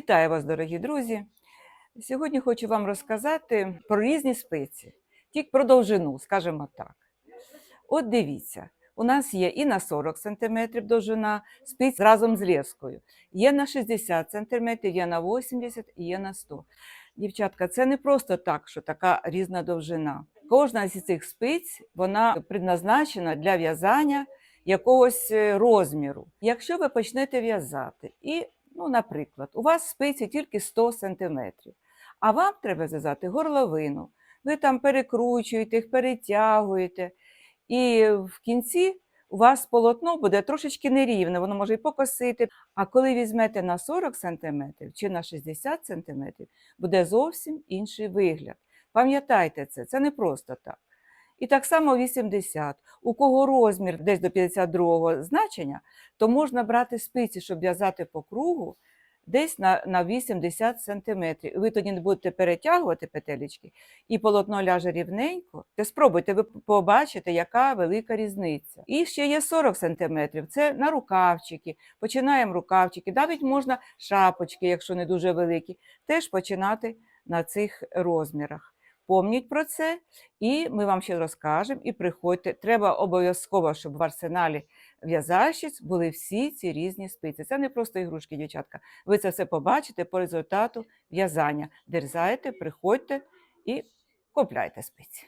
Вітаю вас, дорогі друзі! Сьогодні хочу вам розказати про різні спиці, тільки про довжину, скажімо так. От дивіться, у нас є і на 40 см довжина спиць разом з лескою, є на 60 см, є на 80 і є на 100 Дівчатка, це не просто так, що така різна довжина. Кожна з цих спиць вона предназначена для в'язання якогось е, розміру. Якщо ви почнете в'язати, і, ну, наприклад, у вас спиці тільки 100 см, а вам треба зв'язати горловину, ви там перекручуєте їх, перетягуєте, і в кінці у вас полотно буде трошечки нерівне, воно може і покосити. А коли візьмете на 40 см чи на 60 см, буде зовсім інший вигляд. Пам'ятайте це, це не просто так. І так само 80. У кого розмір десь до 52 значення, то можна брати спиці, щоб в'язати по кругу десь на, на 80 см. Ви тоді не будете перетягувати петелечки, і полотно ляже рівненько. Та спробуйте, ви побачите, яка велика різниця. І ще є 40 см. Це на рукавчики. Починаємо рукавчики. Навіть можна шапочки, якщо не дуже великі, теж починати на цих розмірах. Помніть про це, і ми вам ще розкажемо. І приходьте. Треба обов'язково, щоб в арсеналі в'язальщиць були всі ці різні спиці. Це не просто ігрушки, дівчатка. Ви це все побачите по результату в'язання. Дерзайте, приходьте і купляйте спиці.